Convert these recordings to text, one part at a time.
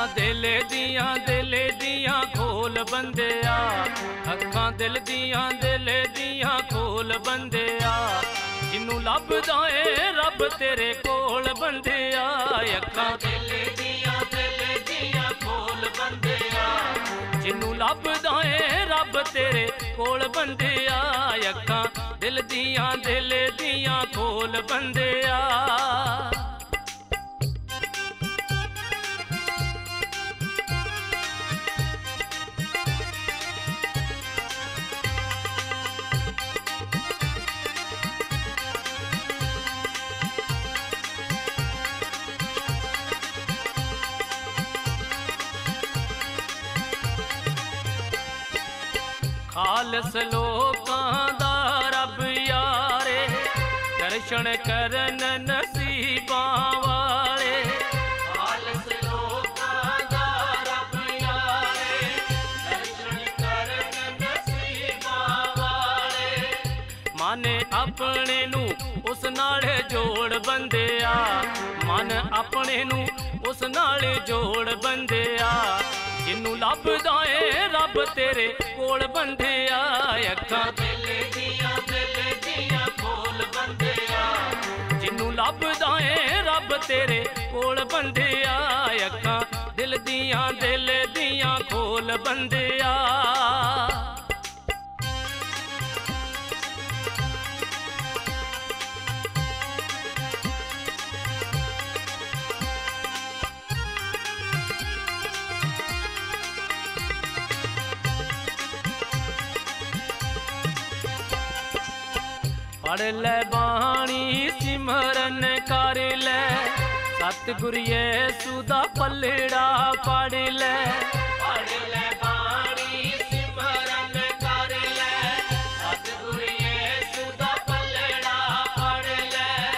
ਅੱਖਾਂ ਦਿਲ ਦੀਆਂ ਦਿਲ ਦੀਆਂ ਖੋਲ ਬੰਦਿਆ। ਅੱਖਾਂ ਦਿਲ ਦੀਆਂ ਦਿਲ ਦੀਆਂ ਖੋਲ ਬੰਦਿਆ। ਜਿੰਨੂੰ ਲੱਭਦਾ ਏ ਰੱਬ ਤੇਰੇ ਕੋਲ ਬੰਦਿਆ। ਅੱਖਾਂ ਦਿਲ ਦੀਆਂ ਦਿਲ ਦੀਆਂ ਖੋਲ ਬੰਦਿਆ। ਜਿੰਨੂੰ ਲੱਭਦਾ ਏ ਰੱਬ ਤੇਰੇ ਕੋਲ ਬੰਦਿਆ। ਅੱਖਾਂ ਦਿਲ ਦੀਆਂ ਦਿਲ ਦੀਆਂ ਖੋਲ ਬੰਦਿਆ। ਖਾਲਸ ਲੋਕਾਂ ਦਾ ਰੱਬ ਯਾਰੇ, ਦਰਸ਼ਨ ਕਰਨ ਨਸੀਬਾਂ ਵਾਲੇ। ਖਾਲਸ ਲੋਕਾਂ ਦਾ ਰੱਬ ਯਾਰੇ, ਦਰਸ਼ਨ ਕਰਨ ਨਸੀਬਾਂ ਵਾਲੇ। ਮਨ ਆਪਣੇ ਨੂੰ ਉਸ ਨਾਲ ਜੋੜ ਬੰਦਿਆ। ਮਨ ਆਪਣੇ ਨੂੰ ਉਸ ਨਾਲ ਜੋੜ ਬੰਦਿਆ। ਜਿੰਨੂੰ ਲੱਭਦਾ ਏ ਰੱਬ ਤੇਰੇ ਕੋਲ ਬੰਦਿਆ ਅੱਖਾਂ ਦਿਲ ਦੀਆਂ ਦਿਲ ਦੀਆਂ ਕੋਲ ਬੰਦਿਆ ਜਿੰਨੂੰ ਲੱਭਦਾ ਏ ਰੱਬ ਤੇਰੇ ਕੋਲ ਬੰਦਿਆ ਅੱਖਾਂ ਦਿਲ ਦੀਆਂ ਦਿਲ ਪੜ ਲੈ ਬਾਣੀ, ਸਿਮਰਨ ਕਰ ਲੈ। ਸਤਿਗੁਰ ਯੇਸੂ ਦਾ ਪੱਲੜਾ ਪੜ ਲੈ। ਪੜ ਲੈ ਬਾਣੀ, ਸਿਮਰਨ ਕਰ ਲੈ। ਸਤਿਗੁਰ ਯੇਸੂ ਦਾ ਪੱਲੜਾ ਪੜ ਲੈ।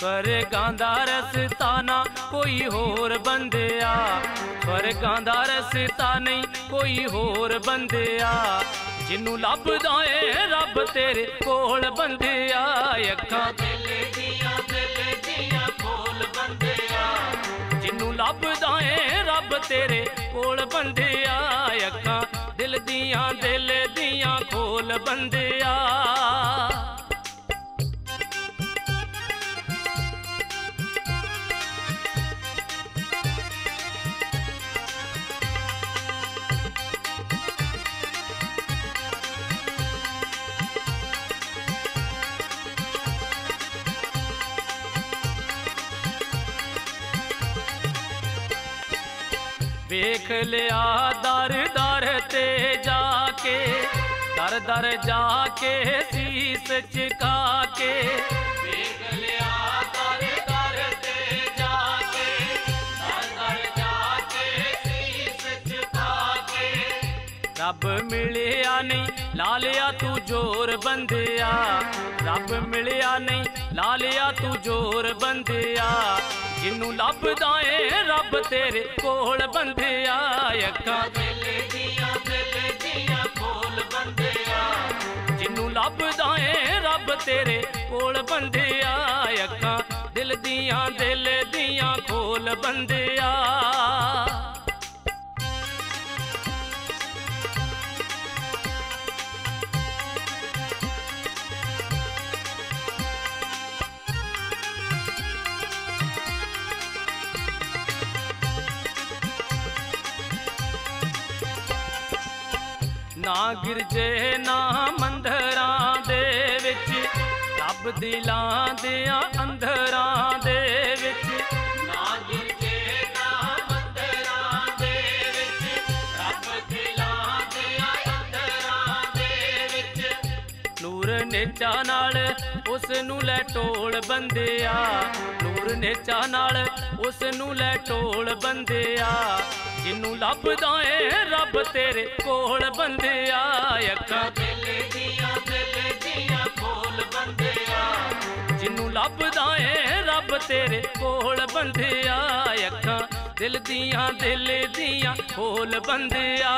ਸਵਰਗਾਂ ਦਾ ਰਸਤਾ ਨਾ ਕੋਈ ਹੋਰ ਬੰਦਿਆ। ਸਵਰਗਾਂ ਦਾ ਰਸਤਾ ਨਹੀਂ ਕੋਈ ਹੋਰ ਬੰਦਿਆ। ਜਿੰਨੂੰ ਲੱਭਦਾ ਏ ਰੱਬ ਤੇਰੇ ਕੋਲ ਬੰਦਿਆ ਅੱਖਾਂ ਦਿਲ ਦੀਆਂ ਦਿਲ ਦੀਆਂ ਕੋਲ ਬੰਦਿਆ ਜਿੰਨੂੰ ਲੱਭਦਾ ਏ ਰੱਬ ਤੇਰੇ ਕੋਲ ਬੰਦਿਆ ਅੱਖਾਂ ਦਿਲ ਦੀਆਂ ਦਿਲ ਦੀਆਂ ਕੋਲ ਬੰਦਿਆ देख लिया दर दर ते जाके, दर दर जाके शीस चिका के देख लिया दर दर ते जाके, दर दर जाके शीस चिका के रब मिलिया नहीं, लालिया तू ज़ोर बंदिया। रब मिलिया नहीं, लालिया तू ज़ोर बंदिया। ਜਿੰਨੂੰ ਲੱਭਦਾ ਏ, ਰੱਬ ਤੇਰੇ ਕੋਲ ਬੰਦਿਆ ਅੱਖਾਂ ਦਿਲ ਦੀਆਂ ਦਿਲ ਦੀਆਂ ਕੋਲ ਬੰਦਿਆ ਜਿੰਨੂੰ ਲੱਭਦਾ ਏ, ਰੱਬ ਤੇਰੇ ਕੋਲ ਬੰਦਿਆ ਅੱਖਾਂ, ਦਿਲ ਦੀਆਂ ਦਿਲ ਦੀਆਂ ਕੋਲ ਬੰਦਿਆ। ਨਾ ਗਿਰਜੇ, ਨਾ ਮੰਦਰਾਂ ਦੇ ਵਿੱਚ। ਰੱਬ ਦਿਲਾਂ ਦਿਆਂ ਅੰਧਰਾਂ ਦੇ ਵਿੱਚ। ਨਾ ਗਿਰਜੇ, ਨਾ ਮੰਦਰਾਂ ਦੇ ਵਿੱਚ। ਰੱਬ ਦਿਲਾਂ ਦਿਆਂ ਅੰਧਰਾਂ ਦੇ ਵਿੱਚ। ਨੂਰ ਨੇਚਾ ਨਾਲ ਉਸ ਨੂੰ ਲੈ ਟੋਲ ਬੰਦਿਆ। ਨੂਰ ਨੇਚਾ ਨਾਲ ਉਸ ਨੂੰ ਲੈ ਟੋਲ ਬੰਦਿਆ। ਜਿੰਨੂੰ ਲੱਭਦਾ ਏ ਰੱਬ ਤੇਰੇ ਕੋਲ ਬੰਦਿਆ ਅੱਖਾਂ ਦਿਲ ਦੀਆਂ ਦਿਲ ਦੀਆਂ ਕੋਲ ਬੰਦਿਆ। ਜਿੰਨੂੰ ਲੱਭਦਾ ਏ ਰੱਬ ਤੇਰੇ ਕੋਲ ਬੰਦਿਆ ਅੱਖਾਂ ਦਿਲ ਦੀਆਂ ਦਿਲ ਦੀਆਂ ਕੋਲ ਬੰਦਿਆ।